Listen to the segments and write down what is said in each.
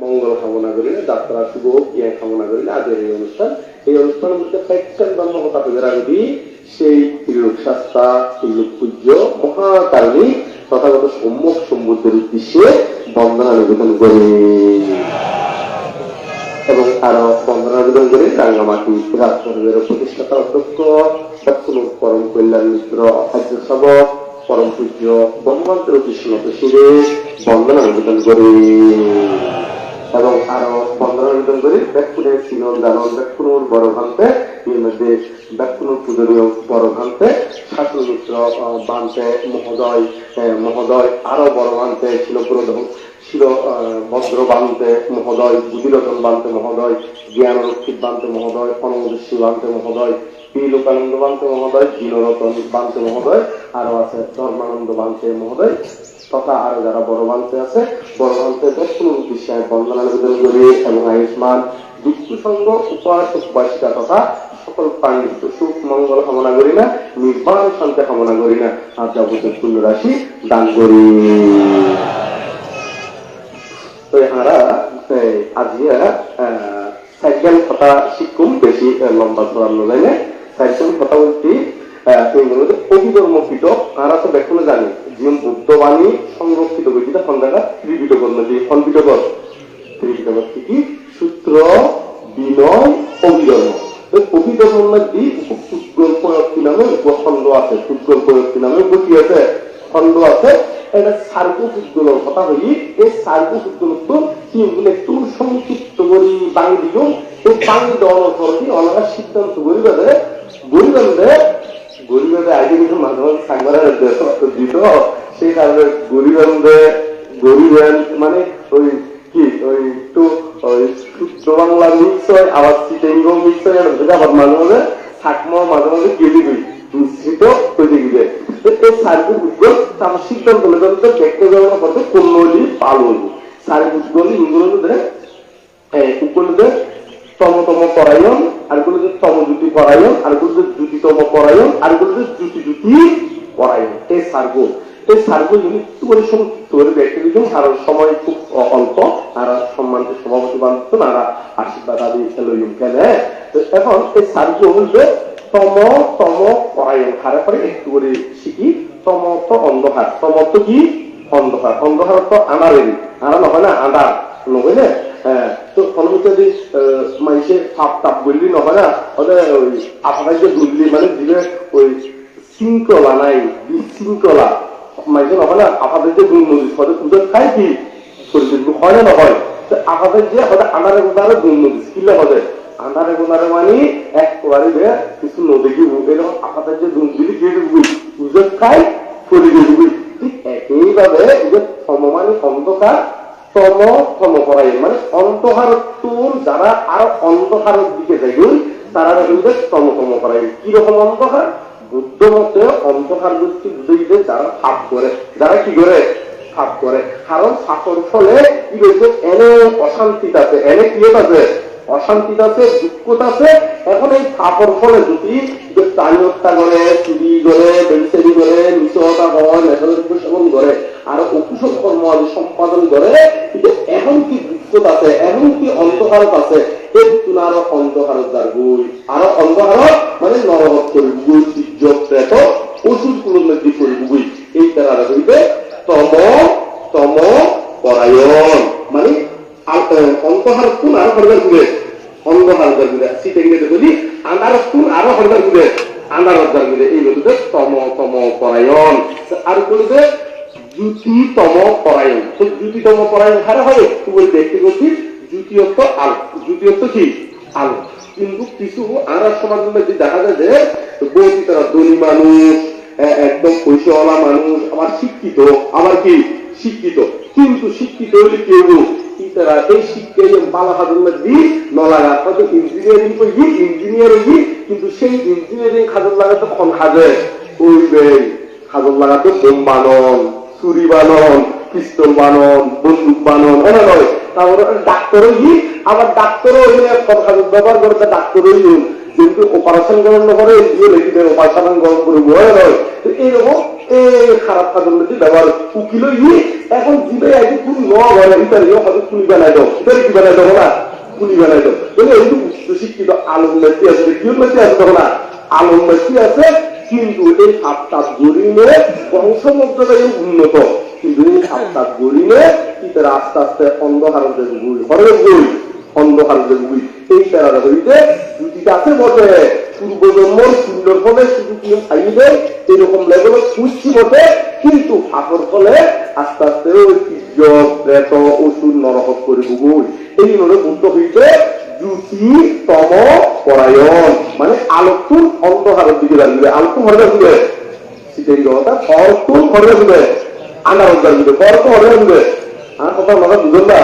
মঙ্গল কামনা করি না যাত্রা শুভ জ্ঞান কামনা করি না আজকের এই অনুষ্ঠান। এই অনুষ্ঠানের মধ্যে জন্ম হতা পেদের আগতি সেই ত্রিলোক শাস্তা ত্রিলোক পূজ্য, মহাকারণী, তথাগত সম্মুখ সম্বুদ্ধের উদ্দেশ্যে বন্দনা নিবেদন করি। এবং আরও বন্দনা নিবেদন করে রাঙ্গামাটি রাজপরিবারের প্রতিষ্ঠাতা অধ্যক্ষ সৎকুল পরম কল্যাণ মিত্র, আচার্য সবক পরম পূজ্য বহমন্ত্র কৃষ্ণত শিরে বন্দনা নিবেদন করি। এবং আরও বন্দনা নিবেদন করি ব্যাকুণের চিনন জানন ব্যাকুণুর বড় ভান্তে এর মধ্যে ব্যাকুণুর পূজনীয় বড় ভান্তে ছাত্র মিত্র বান্তে মহোদয় মহোদয়, আরও বড় ভান্তে ছিল পুরোধন ছিল ভদ্র বান্তে মহোদয় বুদ্ধিরতন বান্তে মহোদয়, জ্ঞানরক্ষিত বান্তে মহোদয় অনুদেশী বান্তে মহোদয় পি লোকানন্দ বান্তে মহোদয়, দীনরতন বান্তে মহোদয়, আরও আছে ধর্মানন্দ বান্তে মহোদয়। তথা আরও যারা বড় বান্তে আছে, বড় বান্তে দক্ষিণ উদ্দেশ্যে বন্দনা নিবেদন করি এবং আয়ুষ্মান দুঃখ উপাসক তথা সকল প্রাণীর সুখ, মঙ্গল কামনা করি না, নির্বাণ শান্তি কামনা করি না। আর যাবতীয় পুণ্য রাশি দান করি। তো আজিয়া সাইকেল কথা শিখুম বেশি লম্বা ধরার নজাইনে সাইকেল কথা বলতে অভিধর্ম পিটক আমরা তো জানি যিম বুদ্ধবাণী সংরক্ষিত করেছি সন্ধ্যাটা ত্রিপিটকর নদী সন্পিটকর ত্রিপিটকর কি? সূত্র, বিনয়, অভিধর্ম। উপখণ্ড আছে নামে উপটি আছে, খণ্ড আছে। এটা কথা এই একটু সংক্ষিপ্ত করি দিল এই সিদ্ধান্ত গরিবাদে গরিবাদে আগে কিন্তু মাঝে মাঝে সাংবারের দিত সেই কারণে গরিবান্ধে গরিবেন মানে ওই কি, ওই একটু, ওই শুদ্ধ বাংলা মিক্স হয় আবার চিটেঙ্গ মিক্স হয় আবার মাঝে মাঝে থাকমা মাঝে মাঝে গেলি। গই মিশ্রিত হয়ে গিয়ে এই সার্বিক উদ্যোগ তার সিদ্ধান্ত নেবে দেখতে যাওয়ার পথে কন্যলি পালন। সার্বিক উদ্যোগ ইংরেজিতে উপলব্ধে তমতম পরায়ণ, আরগুলো যে তমজুতি পরায়ণ, আরগুলো যে জুতিতম পরায়ণ, আরগুলো যে জুতি পরায়ণ এই সার্গ। এই করে সংক্ষিপ্ত করে দেখতে দিতাম আর সময় খুব অল্প আর সম্মানিত সভাপতি বান্ধব আর আশীর্বাদ আদি লইম কেন এখন এই সার্গ হচ্ছে তম তম পরায়ণ হারে পরে একটু করে শিখি, তম তো অন্ধকার। তম তো কি? অন্ধকার। অন্ধকার তো আনারেরই আনা নহয় না আন্ধার নহয় না হ্যাঁ তো ফলমিতে যদি মাইসে সাপ তাপ বললি নহয় না ওদের আপনার যে দুললি মানে দিলে ওই শৃঙ্খলা নাই, বিশৃঙ্খলা। মাইসে নহয় না আপনাদের যে দুল নদী সদে পুজো খাই কি? হয় না, নহয়? তো আপনাদের যে আন্ধারে গোদারে দুল নদী কিলে হবে গোদারে মানে একবারে কিছু নদী কি এরকম আপনাদের যে দুল দিলি খাই ঠিক একইভাবে যে সমমানি, অন্ধকার তম তম করাই মানে অন্ধকার তোর যারা আর অন্ধকারের দিকে যাইগুন তারা হইবে তম তম করাই কীরকম অন্ধকার? বুদ্ধ মতে অন্ধকার গোষ্ঠী বুঝে যারা ফাপ করে, যারা কি করে? ফাপ করে। কারণ ফাঁকর ফলে কি হয়েছে? এনে অশান্তিতে আছে। এনে কি আছে? অশান্তিতে আছে, দুঃখতা আছে। এখন এই ফাঁকর ফলে যদি প্রাণী হত্যা করে, চুরি করে বেলচেরি করে নিচতা হয় মেঘালয় সেবন করে, আর অকুশল কর্ম আদি সম্পাদন করে, কিন্তু এখন কি দুঃখত আছে? এখন কি অন্ধকারত আছে? এই আরও অন্ধকারত যার গুই আরও অন্ধকারত মানে নরহত সূর্য প্রেত ওষুধ মধ্যে করি গুই এই তারা হইবে তম তম পরায়ণ। মানে আহ, কোন আরও হরবার ঘুরে অন্ধকার ঘুরে গেলে বলি আন্ধার কোন আরও হরবার ঘুরে আন্ধার হরবার ঘুরে এই বলতে তম তম পরায়ণ। আর বলতে দ্যুতিতম পরায়ণ। তো দ্যুতিতম পরায়ণ হারে হবে? তুই বলি দেখতে করছি দ্বিতীয়ত আলো দ্বিতীয়ত কি? আলো। কিন্তু কিছু আর সমাজ মধ্যে দেখা যায় যে বলছি তারা ধনী মানুষ একদম পয়সাওয়ালা মানুষ, আবার শিক্ষিত, আবার কি? শিক্ষিত। কিন্তু শিক্ষিত হইলে কি হব কি তারা এই শিক্ষা এই বালা হাজুল্লাহ দি নলাগা হয়তো ইঞ্জিনিয়ারিং করবি ইঞ্জিনিয়ার কিন্তু সেই ইঞ্জিনিয়ারিং খাজুর লাগাতে খন খাজে লাগাতে বোম বানন চুরি বানন, পিস্তল বানন, বন্দুক বানন এনে নয়। তারপরে ডাক্তার হই আবার ডাক্তার হইলে কথা ব্যবহার করতে ডাক্তার হইল কিন্তু অপারেশন দিয়ে রেখে অপারেশন গরম করে বয়ে নয় ই এখন দিবে হয়তো কুলি বানাই দাও। ইতালি কি বানাই দেবো না কুলি বানাই দাও। বলে এই উচ্চ শিক্ষিত আলম আছে কি মেসি আছে তখন? না আলম আছে, কিন্তু এই সাতটা গরিমে বংশমর্যাদায় উন্নত। এই সাতটা গরিমে ইতারা আস্তে আস্তে অন্ধকার গুই হরে গুই অন্ধকার গুই এই তারা হইতে দুটিটা আছে বটে। পূর্বজন্মর সুন্দর ফলে শুধু কি খাইবে এরকম লেভেল খুঁজছি বটে, কিন্তু ফাঁকর ফলে আস্তে আস্তে ওই ইজ্জত প্রেত ওষুধ নরকত করে বুগুই এই নলে বুদ্ধ হইতে জুতি তম পরায়ণ। মানে আলোকুর অন্ধকারের দিকে দাঁড়িয়ে আলোকু ঘরে দাঁড়িয়ে শীতের কথা ফরকুন ঘরে দাঁড়িয়ে ঘরে দাঁড়িয়ে আর কথা মাথা বুঝল না।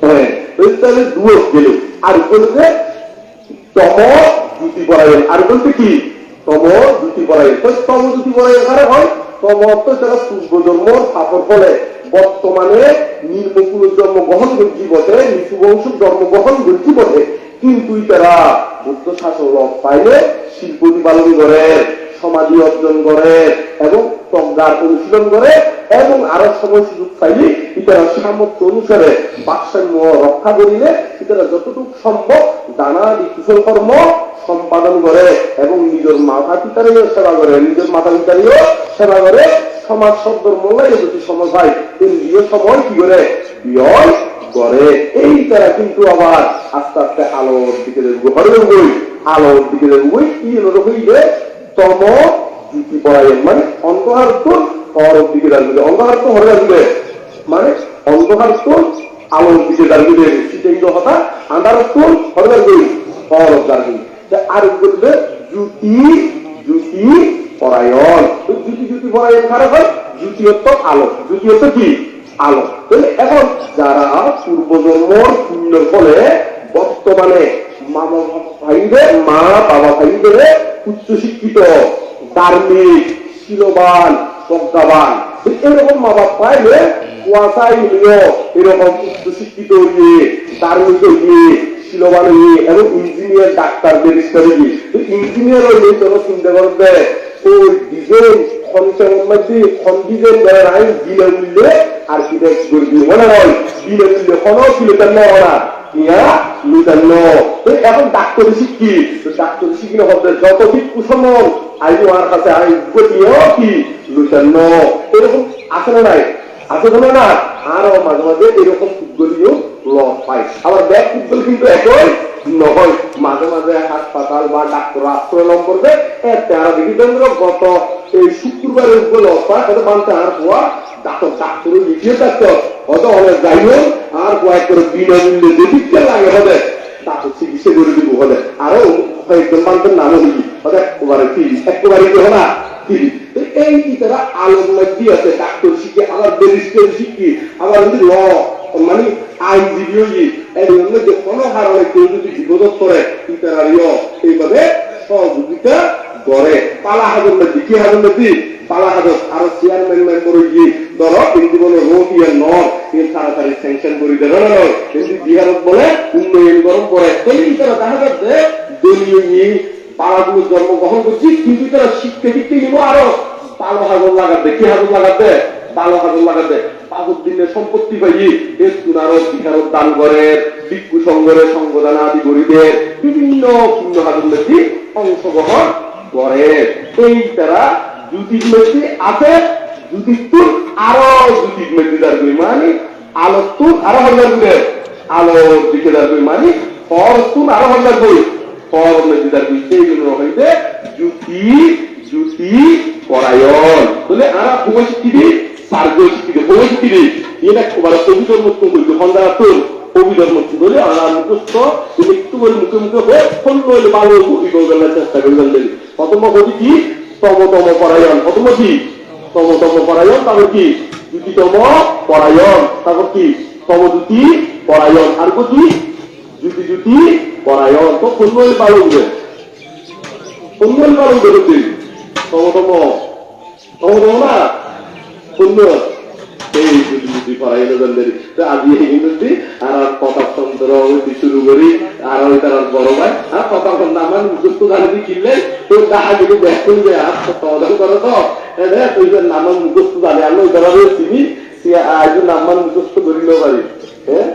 হ্যাঁ গেল। আর বলতে তম পরায়ণ। আর বলতে কি? তম পরায়ণ। তম পরায়ণ কারে হয়, তম যারা সাফর ফলে বর্তমানে নির্মকুল জন্মগ্রহণ করছি বটে নিচু বংশ জন্মগ্রহণ করছি বটে কিন্তু তারা বুদ্ধ শাসন লভ পাইলে শিল্প পালন করে। সমাধি অর্জন করে এবং প্রজ্ঞার অনুশীলন করে এবং আরও সময় সুযোগ পাইলে ইতারা সামর্থ্য অনুসারে ভারসাম্য রক্ষা করিলে ইতারা যতটুকু সম্ভব দানা কুশল কর্ম সম্পাদন করে এবং নিজের মাথা পিতারীও সেবা করে, নিজের মাথা পিতারীও সেবা করে। সমাজ শব্দর মঙ্গলে যদি সময় হয় ইন্দ্রিয় সময় কি করে? বিয় করে। এই তারা কিন্তু আবার আস্তে আস্তে আলোর দিকে আলোর দিকে তম জুতি পড়াইয়েন মানে অন্ধকার তো হরের দিকে দাঁড়িয়ে অন্ধকার তো হরে আসবে মানে অন্ধকার তো আলোর দিকে দাঁড়িয়ে সেটাই তো কথা। আন্ধার তো হরে আসবে হর দাঁড়িয়ে আর বলবে? জুতি জুতি পরায়ণ। জুতি জুতি পরায়ণ খারাপ হয় দ্বিতীয়ত আলো। দ্বিতীয়ত কি? আলো। এখন যারা পূর্বজন্মর পুণ্যের ফলে বর্তমানে মা বাবা ভাইদের উচ্চশিক্ষিত ধার্মিক, শিলবান, প্রজ্ঞাবান। এরকম মা বাবা পাইলে কুয়াশাই নিয়ে এরকম উচ্চশিক্ষিত ইয়ে ধার্মিক ইয়ে শিলবান ইঞ্জিনিয়ার ডাক্তার ইঞ্জিনিয়ার হইলে তোর চিন্তা করবে ওই ডিজাইন খনসের মধ্যে খন ডিজাইন করে নাই বিলে উঠলে আর কি দেখ করবি মনে হয়। বিলে উঠলে কোনো কিলোটার নয় না। আবার কিন্তু মাঝে মাঝে হাসপাতাল বা ডাক্তার আশ্রয় নম্বর এতে আর দেখি গত এই শুক্রবারের উপরে লস পায় তাদের মানতে আর ডাক্তার ডাক্তার লিখিয়ে ডাক্তার হয়তো অনেক যাই হোক আর কয়েক করে বিনামূল্যে দেখিতে লাগে হবে চিকিৎসা করে দিব হলে। আরও কয়েকজন মানুষের নামও হয়তো একবারে তিরিশ একবারে কি এই তারা আছে? ডাক্তার শিখে, আবার ব্যারিস্টার শিখি, আবার ল মানে আইনজীবী এর মধ্যে কোনো কারণে কেউ যদি বিপদত করে এইভাবে সহযোগিতা করে পালা হাজর মধ্যে কি হাজর মধ্যে পালা হাজর আরও চেয়ারম্যান মেম্বার গিয়ে ধরো এই জীবনে রোড ইয়ার নর ইয়ে তাড়াতাড়ি স্যাংশন করে দেবে। না কিন্তু বিহারত বলে উন্নয়ন গরম করে তারা দেখা যাচ্ছে দলীয় জন্মগ্রহণ করছি, কিন্তু তারা নিব আরও। লাগাতে কি হাজর লাগাতে পালো হাজর সম্পত্তি পাই একটু আরও বিহারত দান করে, ভিক্ষু সংঘরে সংগদান আদি গরিবের বিভিন্ন পুণ্য হাজর অংশগ্রহণ করে এই তারা জ্যোতির মধ্যে আছে জ্যোতির আরও জ্যোতির মধ্যে দাঁড়িয়ে মানে আলোর তুন আরও হাজার করে আলোর দিকে দাঁড়িয়ে মানে ফর তুন আরও হাজার করে ফর মধ্যে দাঁড়িয়ে সেই জন্য হইতে জ্যোতি জ্যোতি পরায়ণ। বলে আরা শিক্ষিতি সার্গ ভূমি শিক্ষিতি এটা এবার কবিতর করবে হন্ডা তোর কবিতর মুক্ত করে আরা মুখস্থ করে মুখে মুখে হয়ে ফোন করলে ভালো কবি চেষ্টা করবেন প্রথম কবি কি? তম তম পরায়ণ। প্রথম কি তম তম পরায়ণ। তারপর কি? দ্বিতীয়তম পরায়ণ। তারপর কি? তম দ্যুতি পরায়ণ। আর কি? জুতি জুতি পরায়ণ। তো কোন বলে পালন করে কোন বলে পালন করে তুই তম তম। তম তম না? কোন এই জুতি জুতি পরায়ণ তো আজ এই ইংরেজি আর আর কথা মন্ত্র হইতে শুরু করি, আর ওই তার বড় ভাই হ্যাঁ কতক্ষণ আমার মুখস্থ জানি কিনলে, তো তাহা যদি দেখুন যে, আর সমাধান করে তো এটা তুই নামান মুখস্থ জানি আমি ওই তারা চিনি সে আজ নামান মুখস্থ করিল পারি হ্যাঁ?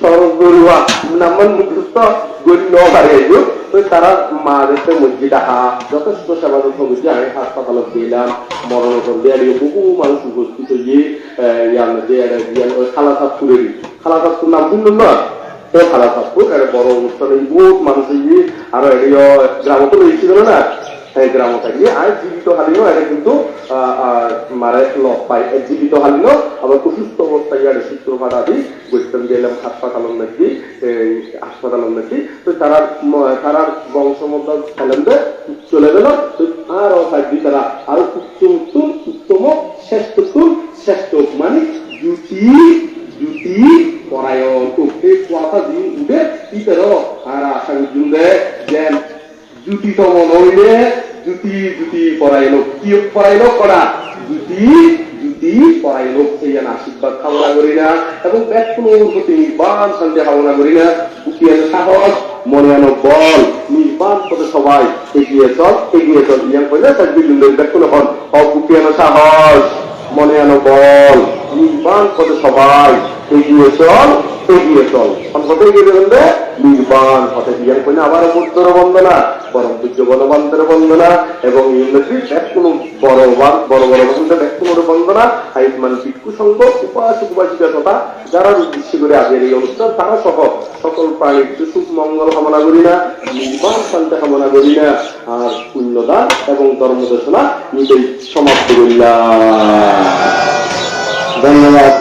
সরল গরুয়া নামান মুখস্থ করিল পারি তো তারা মা দেশে মসজিদ হা যথেষ্ট সেবা যত্ন বুঝি আমি হাসপাতালে দিলাম মরণ করলে আর বহু মানুষ উপস্থিত হয়ে ইয়ার মধ্যে খালা সাতপুরেরই খালা নাম শুনলেন না তো খালাসাদপুর একটা বড় অনুষ্ঠানে বহুত মানুষ হয়ে আর এডিও গ্রামত রয়েছিল না এই গ্রাম থাকলে। আর জীবিত হালিনো এটা কিন্তু লক পাই। এই জীবিত হালিনো আবার অসুস্থ অবস্থায় আর সূত্রপাত আদি বৈষ্ণব গেলাম হাসপাতাল নাকি হাসপাতাল নাকি। তো তারা তারা বংশমত খেলেন চলে গেল। তো আরও থাকবি তারা আরও উত্তম উত্তম উত্তম শ্রেষ্ঠ উত্তম শ্রেষ্ঠ মানে জুতি জুতি পরায়ণ উঠে কথা দিন উঠে ইতার আর আশা জুন্দে যেন জুতি নইলে জুতি জুতি পরাইলো কি পরাইলো করা জুতি জুতি পরাইলো সেই যেন আশীর্বাদ কামনা করি না। এবং ব্যাকুলোর প্রতি নির্বাণ শান্তি কামনা করি না। উকিয়ান সাহস, মনে আনো বল। নির্বাণ পথে সবাই এগিয়ে চল এগিয়ে চল। ইয়ান কইলে বিভিন্ন ব্যাকুল হন অকুপিয়ানো সাহস, মনে আনো বল। নির্বাণ পথে সবাই যারা উদ্দেশ্য করে আজকের এই অনুষ্ঠান, তারা সহ সকল প্রাণীর সুখ, মঙ্গল কামনা করি না, নির্বাণ শান্তি কামনা করি না, আর পুণ্যদান এবং ধর্মদেশনা নিজেই সমাপ্ত করিলাম ধন্যবাদ